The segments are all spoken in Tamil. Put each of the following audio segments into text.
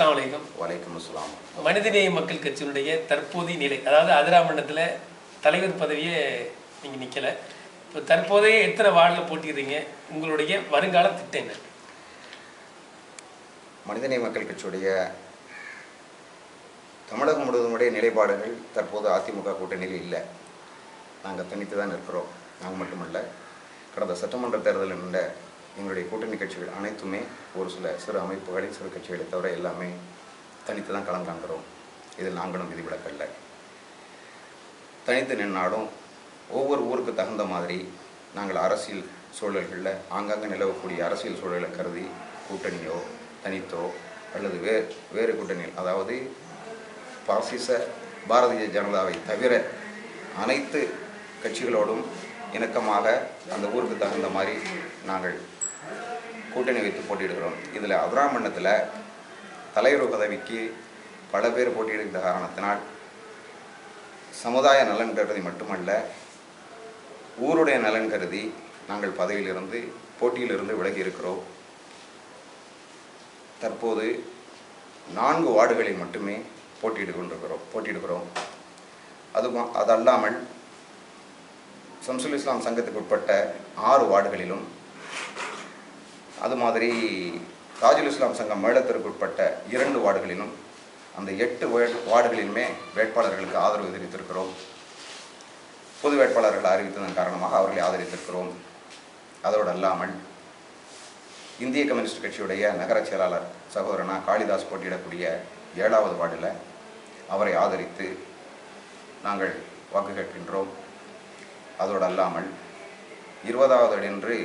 அஸ்ஸலாமு அலைக்கும். வலைக்கம் அஸ்ஸலாம். மனிதநேய மக்கள் கட்சியினுடைய தற்போதைய நிலை அதாவது அதிராமண்டலத்தில் தலைவர் பதவியே நீங்கள் நிற்கலை இப்போ தற்போதைய எத்தனை வார்டில் போட்டிடுறீங்க உங்களுடைய வருங்கால திட்டம் என்ன? மனிதநேய மக்கள் கட்சியுடைய தமிழகம் முழுவதுமுடைய நிலைப்பாடுகள் தற்போது அதிமுக கூட்டணியில் இல்லை. நாங்கள் தனித்து தான் இருக்கிறோம் நாங்கள் மட்டுமல்ல கடந்த சட்டமன்ற தேர்தலில் நின்ற எங்களுடைய கூட்டணி கட்சிகள் அனைத்துமே ஒரு சில சிறு அமைப்புகளை சிறு கட்சிகளை தவிர எல்லாமே தனித்து தான் கலந்தாங்கிறோம் இதில் நாங்களும் விதிவிலக்கல்ல. தனித்து நின்னாலும் ஒவ்வொரு ஊருக்கு தகுந்த மாதிரி நாங்கள் அரசியல் சூழல்களில் ஆங்காங்கே நிலவக்கூடிய அரசியல் சூழலை கருதி கூட்டணியோ தனித்தோ அல்லது வே வேறு கூட்டணியில் அதாவது பாசிச பாரதிய ஜனதாவை தவிர அனைத்து கட்சிகளோடும் இணக்கமாக அந்த ஊருக்கு தகுந்த மாதிரி நாங்கள் கூட்டணி வைத்து போட்டியிடுகிறோம். இதில் அதிராமண்டத்தில் தலைவர் பதவிக்கு பல பேர் போட்டியிடுகின்ற காரணத்தினால் சமுதாய நலன் கருதி மட்டுமல்ல ஊருடைய நலன் கருதி நாங்கள் பதவியிலிருந்து போட்டியிலிருந்து விலகி இருக்கிறோம். தற்போது நான்கு வார்டுகளில் மட்டுமே போட்டியிட்டு கொண்டிருக்கிறோம் போட்டியிடுகிறோம். அது அதல்லாமல் சம்சுல் இஸ்லாம் சங்கத்துக்கு உட்பட்ட ஆறு வார்டுகளிலும் அது மாதிரி தாஜுல் இஸ்லாம் சங்கம் மேளத்திற்கு உட்பட்ட இரண்டு வார்டுகளிலும் அந்த எட்டு வார்டுகளிலுமே வேட்பாளர்களுக்கு ஆதரவு தெரிவித்திருக்கிறோம். பொது வேட்பாளர்கள் அறிவித்ததன் காரணமாக அவர்களை ஆதரித்திருக்கிறோம். அதோடு அல்லாமல் இந்திய கம்யூனிஸ்ட் கட்சியுடைய நகர செயலாளர் சகோதரனா காளிதாஸ் போட்டியிடக்கூடிய ஏழாவது வார்டில் அவரை ஆதரித்து நாங்கள் வாக்கு கேட்கின்றோம். அதோடு அல்லாமல் இருபதாவது அடின்று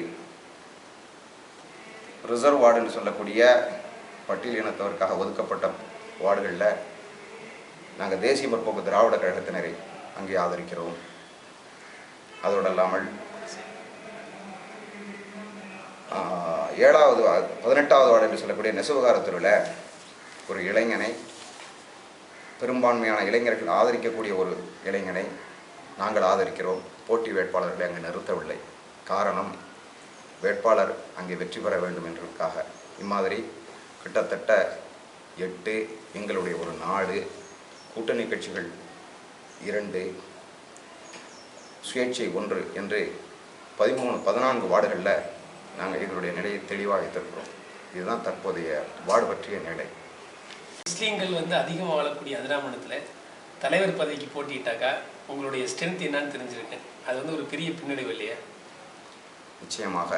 ரிசர்வ் வார்டுன்னு சொல்லக்கூடிய பட்டியல் இனத்தவருக்காக ஒதுக்கப்பட்ட வார்டுகளில் நாங்கள் தேசிய முற்போக்கு திராவிட கழகத்தினரை அங்கே ஆதரிக்கிறோம். அதோடு அல்லாமல் ஏழாவது பதினெட்டாவது வார்டு என்று சொல்லக்கூடிய நெசவுகாரத்தூரில் ஒரு இளைஞனை பெரும்பான்மையான இளைஞர்கள் ஆதரிக்கக்கூடிய ஒரு இளைஞனை நாங்கள் ஆதரிக்கிறோம். போட்டி வேட்பாளர்களை அங்கு நிறுத்தவில்லை. காரணம் வேட்பாளர் அங்கே வெற்றி பெற வேண்டும் என்பதற்காக இம்மாதிரி கிட்டத்தட்ட எட்டு எங்களுடைய ஒரு நாடு கூட்டணி கட்சிகள் இரண்டு சுயேட்சை ஒன்று என்று பதிமூணு பதினான்கு வார்டுகளில் நாங்கள் எங்களுடைய நிலையை தெளிவாக வைத்திருக்கிறோம். இதுதான் தற்போதைய வார்டு பற்றிய நிலை. முஸ்லீம்கள் வந்து அதிகமாக வாழக்கூடிய அதிராமணத்தில் தலைவர் பதவிக்கு போட்டியிட்டாக்கா உங்களுடைய ஸ்ட்ரென்த் என்னன்னு தெரிஞ்சிருக்கேன் அது வந்து ஒரு பெரிய பின்னடைவு இல்லையா? நிச்சயமாக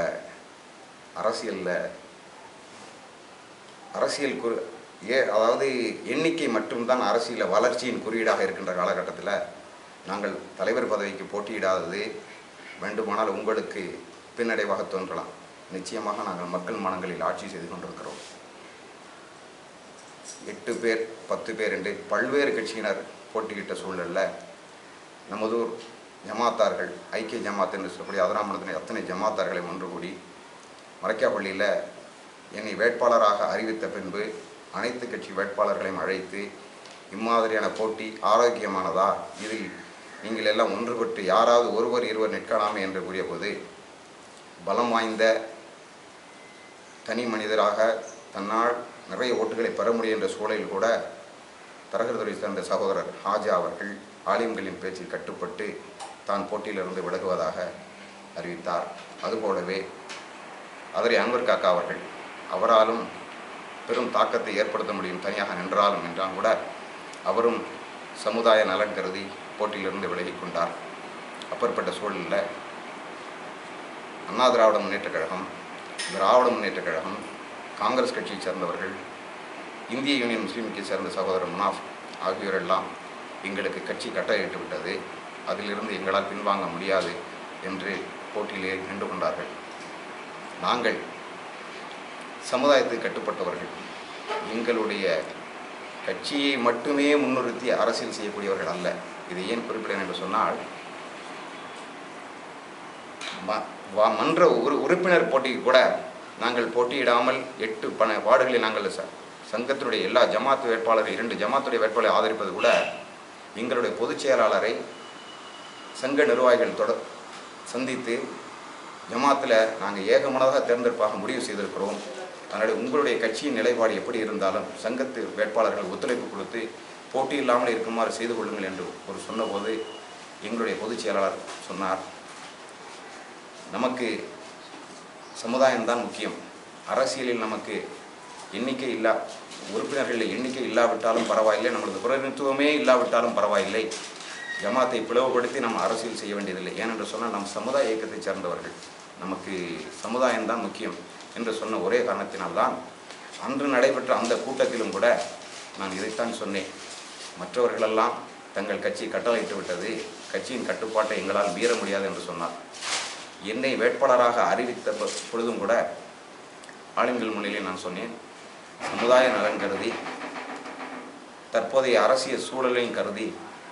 அரசியலில் அரசியல் குறி ஏ அதாவது எண்ணிக்கை மட்டும்தான் அரசியலில் வளர்ச்சியின் குறியீடாக இருக்கின்ற காலகட்டத்தில் நாங்கள் தலைவர் பதவிக்கு போட்டியிடாதது வேண்டுமானால் உங்களுக்கு பின்னடைவாக தோன்றலாம். நிச்சயமாக நாங்கள் மக்கள் மனங்களில் ஆட்சி செய்து கொண்டிருக்கிறோம். எட்டு பேர் பத்து பேர் என்று பல்வேறு கட்சியினர் போட்டியிட்ட சூழலில் நமதூர் ஜமாத்தார்கள் ஐக்கிய ஜமாத் என்று சொல்லக்கூடிய அதிராமணத்தின் அத்தனை ஜமாத்தார்களை ஒன்று கூடி மறைக்காப்பள்ளியில் என்னை வேட்பாளராக அறிவித்த பின்பு அனைத்து கட்சி வேட்பாளர்களையும் அழைத்து இம்மாதிரியான போட்டி ஆரோக்கியமானதா? இதில் நீங்கள் எல்லாம் ஒன்றுபட்டு யாராவது ஒருவர் இருவர் நிற்கலாமே என்று கூறியபோது பலம் வாய்ந்த தனி மனிதராக தன்னால் நிறைய ஓட்டுகளை பெற முடியும் என்ற சூழலில் கூட தரகர்துறை சேர்ந்த சகோதரர் ஹாஜா அவர்கள் ஆலிம்களின் பேச்சில் கட்டுப்பட்டு தான் போட்டியிலிருந்து விலகுவதாக அறிவித்தார். அதுபோலவே அதரை அன்வர் காக்கா அவர்கள் அவராலும் பெரும் தாக்கத்தை ஏற்படுத்த முடியும் தனியாக நின்றாலும் என்றால் கூட அவரும் சமுதாய நலன் கருதி போட்டியிலிருந்து விலகிக் கொண்டார். அப்பற்பட்ட சூழலில் அண்ணா திராவிட முன்னேற்றக் கழகம் திராவிட முன்னேற்றக் கழகம் காங்கிரஸ் கட்சியைச் சேர்ந்தவர்கள் இந்திய யூனியன் முஸ்லீம் சேர்ந்த சகோதரர் முனாஃப் ஆகியோரெல்லாம் எங்களுக்கு கட்சி கட்டளையிட்டு விட்டது அதிலிருந்து எங்களால் பின்வாங்க முடியாது என்று போட்டியிலே நின்று கொண்டார்கள். நாங்கள் சமுதாயத்துக்கு கட்டுப்பட்டவர்கள். எங்களுடைய கட்சியை மட்டுமே முன்னிறுத்தி அரசியல் செய்யக்கூடியவர்கள் அல்ல. இது ஏன் குறிப்பிடுகிறேன் என்று சொன்னால் மன்ற ஒரு உறுப்பினர் போட்டிக்கு கூட நாங்கள் போட்டியிடாமல் எட்டு பண வார்டுகளில் நாங்கள் ச சங்கத்தினுடைய எல்லா ஜமாத்து வேட்பாளர்கள் இரண்டு ஜமாத்துடைய வேட்பாளரை ஆதரிப்பது கூட எங்களுடைய பொதுச் செயலாளரை சங்க நிர்வாகிகள் தொட சந்தித்து ஜமாத்தில் நாங்கள் ஏகமனதாக தேர்ந்தெடுப்பாக முடிவு செய்திருக்கிறோம். அதனால் உங்களுடைய கட்சியின் நிலைப்பாடு எப்படி இருந்தாலும் சங்கத்து வேட்பாளர்கள் ஒத்துழைப்பு கொடுத்து போட்டி இல்லாமல் இருக்குமாறு செய்து கொள்ளுங்கள் என்று ஒரு சொன்னபோது எங்களுடைய பொதுச் செயலாளர் சொன்னார். நமக்கு சமுதாயம்தான் முக்கியம். அரசியலில் நமக்கு எண்ணிக்கை இல்லா உறுப்பினர்களில் எண்ணிக்கை இல்லாவிட்டாலும் பரவாயில்லை. நம்மளது பிரதிநிதித்துவமே இல்லாவிட்டாலும் பரவாயில்லை. ஜமாத்தை பிளவுபடுத்தி நம்ம அரசியல் செய்ய வேண்டியதில்லை. ஏனென்று சொன்னால் நம் சமுதாய இயக்கத்தைச் சேர்ந்தவர்கள். நமக்கு சமுதாயம் தான் முக்கியம் என்று சொன்ன ஒரே காரணத்தினால்தான் அன்று நடைபெற்ற அந்த கூட்டத்திலும் கூட நான் இதைத்தான் சொன்னேன். மற்றவர்களெல்லாம் தங்கள் கட்சி கட்டளையிட்டு விட்டது. கட்சியின் கட்டுப்பாட்டை எங்களால் மீற முடியாது என்று சொன்னார். என்னை வேட்பாளராக அறிவித்த பொழுதும் கூட ஆளுங்கள் முன்னிலையில் நான் சொன்னேன் சமுதாய நலன் கருதி தற்போதைய அரசியல் சூழலையும் கருதி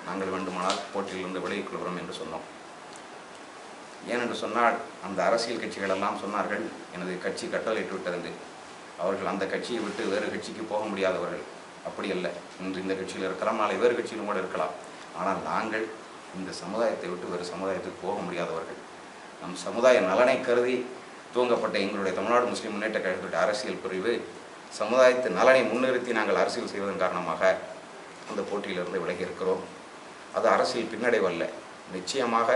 நாங்கள் வேண்டுமானால் போட்டியிலிருந்து விலகிக் கொள்கிறோம் என்று சொன்னோம். ஏனென்று சொன்னால் அந்த அரசியல் கட்சிகளெல்லாம் சொன்னார்கள் எனது கட்சி கட்டளையிட்டு விட்டது அவர்கள் அந்த கட்சியை விட்டு வேறு கட்சிக்கு போக முடியாதவர்கள். அப்படி அல்ல. இன்று இந்த கட்சியில் இருக்கலாம் நாளை வேறு கட்சியிலும் கூட இருக்கலாம். ஆனால் நாங்கள் இந்த சமுதாயத்தை விட்டு வேறு சமுதாயத்துக்கு போக முடியாதவர்கள். நம் சமுதாய நலனை கருதி துவங்கப்பட்ட எங்களுடைய தமிழ்நாடு முஸ்லீம் முன்னேற்ற கழகத்துடைய அரசியல் பிரிவு சமுதாயத்து நலனை முன்னிறுத்தி நாங்கள் அரசியல் செய்வதன் காரணமாக அந்த போட்டியிலிருந்து விலகி இருக்கிறோம். அது அரசியல் பின்னடைவல்ல நிச்சயமாக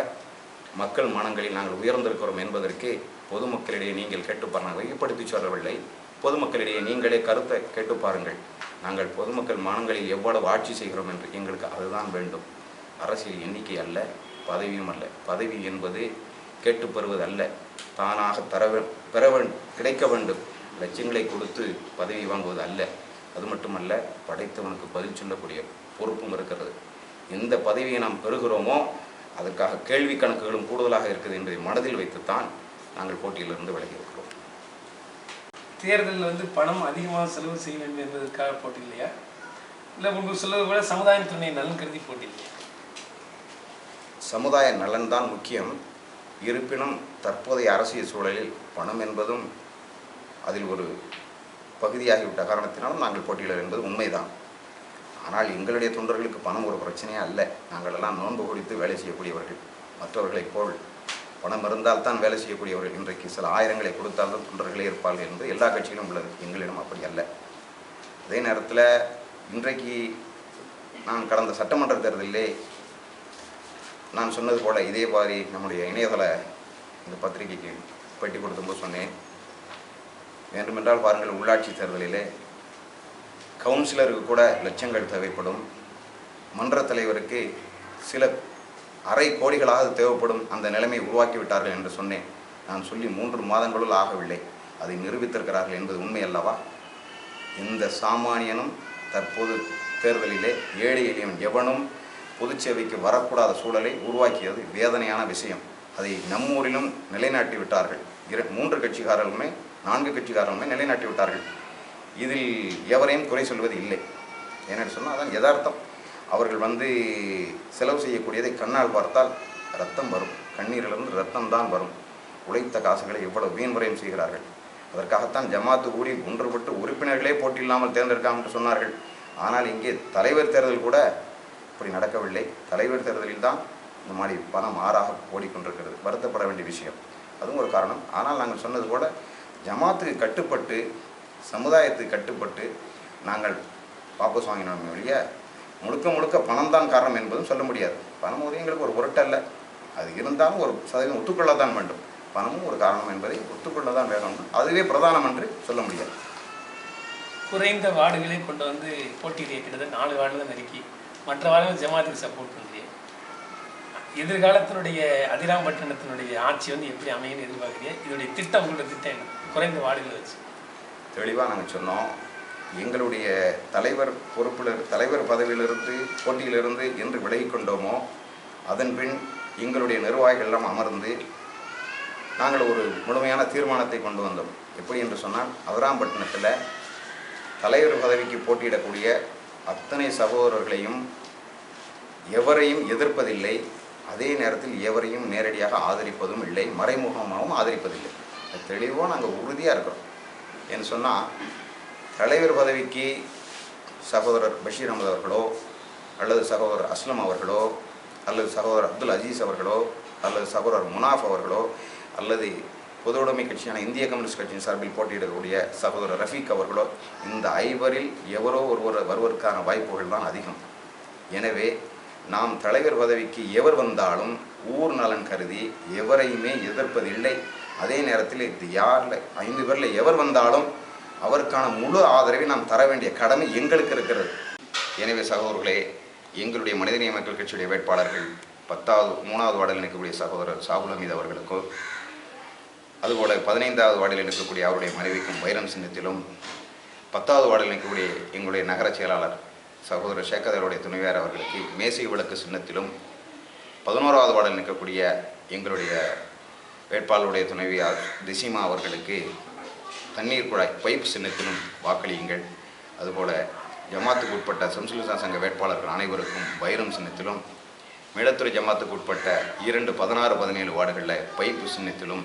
மக்கள் மனங்களில் நாங்கள் உயர்ந்திருக்கிறோம் என்பதற்கு பொதுமக்களிடையே நீங்கள் கேட்டுப்பார் நாங்கள் வெளிப்படுத்தி சொல்லவில்லை. பொதுமக்களிடையே நீங்களே கருத்தை கேட்டு பாருங்கள். நாங்கள் பொதுமக்கள் மனங்களில் எவ்வளவு ஆட்சி செய்கிறோம் என்று எங்களுக்கு அதுதான் வேண்டும். அரசியல் எண்ணிக்கை அல்ல பதவியும் அல்ல. பதவி என்பது கேட்டு பெறுவது அல்ல. தானாக தர பெற வேண்டும் கிடைக்க வேண்டும். லட்சங்களை கொடுத்து பதவி வாங்குவது அல்ல. அது மட்டுமல்ல படைத்தவனுக்கு பதில் சொல்லக்கூடிய பொறுப்பும் இருக்கிறது. எந்த பதவியை நாம் பெறுகிறோமோ அதற்காக கேள்வி கணக்குகளும் கூடுதலாக இருக்குது என்பதை மனதில் வைத்துத்தான் நாங்கள் போட்டியிலிருந்து விலகி இருக்கிறோம். தேர்தலில் வந்து பணம் அதிகமாக செலவு செய்ய வேண்டும் என்பதற்காக போட்டி இல்லையா? இல்லை உங்களுக்கு சொல்வது போல சமுதாயத்தினுடைய நலன் கருதி போட்டி இல்லையா? சமுதாய நலன்தான் முக்கியம். இருப்பினும் தற்போதைய அரசியல் சூழலில் பணம் என்பதும் அதில் ஒரு பகுதியாகிவிட்ட காரணத்தினாலும் நாங்கள் போட்டியிடல் என்பது உண்மைதான். ஆனால் எங்களுடைய தொண்டர்களுக்கு பணம் ஒரு பிரச்சனையே அல்ல. நாங்கள் எல்லாம் நோன்பு குடித்து வேலை செய்யக்கூடியவர்கள். மற்றவர்களைப் போல் பணம் இருந்தால் தான் வேலை செய்யக்கூடியவர்கள். இன்றைக்கு சில ஆயிரங்களை கொடுத்தால்தான் தொண்டர்களே இருப்பார்கள் என்று எல்லா கட்சியிலும் உள்ளது. எங்களிடம் அப்படி அல்ல. அதே நேரத்தில் இன்றைக்கு நான் கடந்த சட்டமன்ற தேர்தலிலே நான் சொன்னது போல் இதே மாதிரி நம்முடைய இணையதள இந்த பத்திரிகைக்கு பேட்டி கொடுத்தும்போது சொன்னேன். வேண்டுமென்றால் பாருங்கள் உள்ளாட்சி தேர்தலிலே கவுன்சிலருக்கு கூட லட்சங்கள் தேவைப்படும். மன்ற தலைவருக்கு சில அரை கோடிகளாக தேவைப்படும். அந்த நிலைமை உருவாக்கிவிட்டார்கள் என்று சொன்னேன். நான் சொல்லி மூன்று மாதங்களுள் ஆகவில்லை. அதை நிரூபித்திருக்கிறார்கள் என்பது உண்மை அல்லவா? எந்த சாமானியனும் தற்போது தேர்தலிலே ஏழை எளியவன் எவனும் பொதுச்சேவைக்கு வரக்கூடாத சூழலை உருவாக்கியது வேதனையான விஷயம். அதை நம்மூரிலும் நிலைநாட்டி விட்டார்கள் இர மூன்று கட்சிக்காரர்களுமே நான்கு கட்சிக்காரர்களுமே நிலைநாட்டி விட்டார்கள் இதில் எவரையும் குறை சொல்வது இல்லை. ஏன்னு சொன்னால் அதான் யதார்த்தம். அவர்கள் வந்து செலவு செய்யக்கூடியதை கண்ணால் பார்த்தால் ரத்தம் வரும். கண்ணீரிலிருந்து ரத்தம் தான் வரும். உழைத்த காசுகளை எவ்வளவு வீண்முறையும் செய்கிறார்கள். அதற்காகத்தான் ஜமாத்து கூடி ஒன்றுபட்டு உறுப்பினர்களே போட்டியில்லாமல் தேர்ந்தெடுக்காமல் என்று சொன்னார்கள். ஆனால் இங்கே தலைவர் தேர்தல் கூட இப்படி நடக்கவில்லை. தலைவர் தேர்தலில் தான் இந்த மாதிரி பணம் ஆறாக ஓடிக்கொண்டிருக்கிறது. வருத்தப்பட வேண்டிய விஷயம். அதுவும் ஒரு காரணம். ஆனால் நாங்கள் சொன்னது கூட ஜமாத்துக்கு கட்டுப்பட்டு சமுதாயத்துக்கு கட்டுப்பட்டு நாங்கள் வாபஸ் வாங்கினோமே ஒழிய முழுக்க முழுக்க பணம் தான் காரணம் என்பதும் சொல்ல முடியாது. பணம் ஒரு எங்களுக்கு ஒரு பொருட்டல்ல. அது இருந்தாலும் ஒரு சதவீதம் ஒத்துக்கொள்ள தான் வேண்டும். பணமும் ஒரு காரணம் என்பதை ஒத்துக்கொள்ள தான் வேணும். அதுவே பிரதானம் என்று சொல்ல முடியாது. குறைந்த வார்டுகளை கொண்டு வந்து போட்டியில் கிட்டத்தட்ட நாலு வார்டு தான் நெருக்கி மற்ற வார்டுகள் ஜமாத்துக்கு சப்போர்ட் பண்ணுறீங்க எதிர்காலத்தினுடைய அதிராம்பட்டினத்தினுடைய ஆட்சி வந்து எப்படி அமையன்னு எதிர்பார்க்குறீங்க? இதனுடைய திட்டம் உங்களோட திட்டம் என்ன? குறைந்த வார்டுகளை வச்சு. தெளிவாக நாங்கள் சொன்னோம். எங்களுடைய தலைவர் பொறுப்பில் தலைவர் பதவியிலிருந்து போட்டியிலிருந்து என்று விலகிக்கொண்டோமோ அதன் பின் எங்களுடைய நிர்வாகிகள் அமர்ந்து நாங்கள் ஒரு முழுமையான தீர்மானத்தை கொண்டு வந்தோம். எப்படி என்று சொன்னால் அவராம்பட்டினத்தில் தலைவர் பதவிக்கு போட்டியிடக்கூடிய அத்தனை சகோதரர்களையும் எவரையும் எதிர்ப்பதில்லை. அதே நேரத்தில் எவரையும் நேரடியாக ஆதரிப்பதும் இல்லை மறைமுகமாகவும் ஆதரிப்பதில்லை. அது தெளிவாக நாங்கள் உறுதியாக இருக்கிறோம். என்று சொன்னால் தலைவர் பதவிக்கு சகோதரர் பஷீர் அகமது அவர்களோ அல்லது சகோதரர் அஸ்லம் அவர்களோ அல்லது சகோதரர் அப்துல் அஜீஸ் அவர்களோ அல்லது சகோதரர் முனாஃப் அவர்களோ அல்லது பொதுவுடைமை கட்சியான இந்திய கம்யூனிஸ்ட் கட்சியின் சார்பில் போட்டியிடக்கூடிய சகோதரர் ரஃபீக் அவர்களோ இந்த ஐவரில் எவரோ ஒருவர் வருவதற்கான வாய்ப்புகள் தான் அதிகம். எனவே நாம் தலைவர் பதவிக்கு எவர் வந்தாலும் ஊர் நலன் கருதி எவரையுமே எதிர்ப்பதில்லை. அதே நேரத்தில் இது யாரில் ஐந்து பேரில் எவர் வந்தாலும் அவருக்கான முழு ஆதரவை நாம் தர வேண்டிய கடமை எங்களுக்கு இருக்கிறது. எனவே சகோதரர்களே எங்களுடைய மனிதநேய மக்கள் கட்சியுடைய வேட்பாளர்கள் பத்தாவது மூணாவது வார்டில் நிற்கக்கூடிய சகோதரர் சாகுல் அமீத் அவர்களுக்கும் அதுபோல் பதினைந்தாவது வார்டில் நிற்கக்கூடிய அவருடைய மனைவிக்கும் வைரம் சின்னத்திலும் பத்தாவது வார்டில் நிற்கக்கூடிய எங்களுடைய நகர செயலாளர் சகோதரர் சேகதருடைய துணைவியார் அவர்களுக்கு மேசை விளக்கு சின்னத்திலும் பதினோராவது வார்டில் நிற்கக்கூடிய எங்களுடைய வேட்பாளருடைய துணைவியார் திசிமா அவர்களுக்கு தண்ணீர் குழாய் பைப் சின்னத்திலும் வாக்களியுங்கள். அதுபோல ஜமாத்துக்கு உட்பட்ட சம்சுலிசா சங்க வேட்பாளர்கள் அனைவருக்கும் வைரம் சின்னத்திலும் மேலத்துறை ஜமாத்துக்கு உட்பட்ட இரண்டு பதினாறு பதினேழு வார்டுகளில் பைப்பு சின்னத்திலும்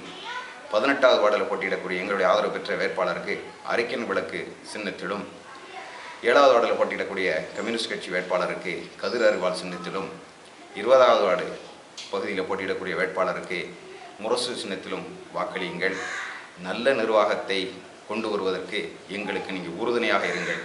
பதினெட்டாவது வார்டில் போட்டியிடக்கூடிய எங்களுடைய ஆதரவு பெற்ற வேட்பாளருக்கு அரிக்கன் விளக்கு சின்னத்திலும் ஏழாவது வார்டில் போட்டியிடக்கூடிய கம்யூனிஸ்ட் கட்சி வேட்பாளருக்கு கதிர் அருவாள் சின்னத்திலும் இருபதாவது வார்டு பகுதியில் போட்டியிடக்கூடிய வேட்பாளருக்கு முரசு சின்னத்திலும் வாக்களியுங்கள். நல்ல நிர்வாகத்தை கொண்டு வருவதற்கு எங்களுக்கு நீங்கள் உறுதுணையாக இருங்கள்.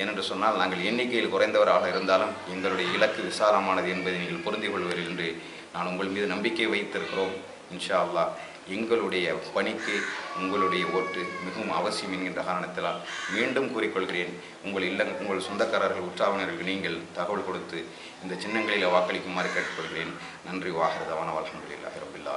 ஏனென்று சொன்னால் நாங்கள் எண்ணிக்கையில் குறைந்தவராக இருந்தாலும் எங்களுடைய இலக்கு விசாலமானது என்பதை நீங்கள் புரிந்து கொள்வீர்கள் என்று நான் உங்கள் மீது நம்பிக்கை வைத்திருக்கிறோம். இன்ஷா அல்லாஹ் எங்களுடைய பணிக்கு உங்களுடைய ஓட்டு மிகவும் அவசியம் என்கின்ற காரணத்தினால் மீண்டும் கூறிக்கொள்கிறேன். உங்கள் இல்ல உங்கள் சொந்தக்காரர்கள் உற்றாவினர்கள் நீங்கள் தகவல் கொடுத்து இந்த சின்னங்களில் வாக்களிக்குமாறு கேட்டுக்கொள்கிறேன். நன்றி வாகரதவான அல்ஹம்துலில்லாஹி ரபில்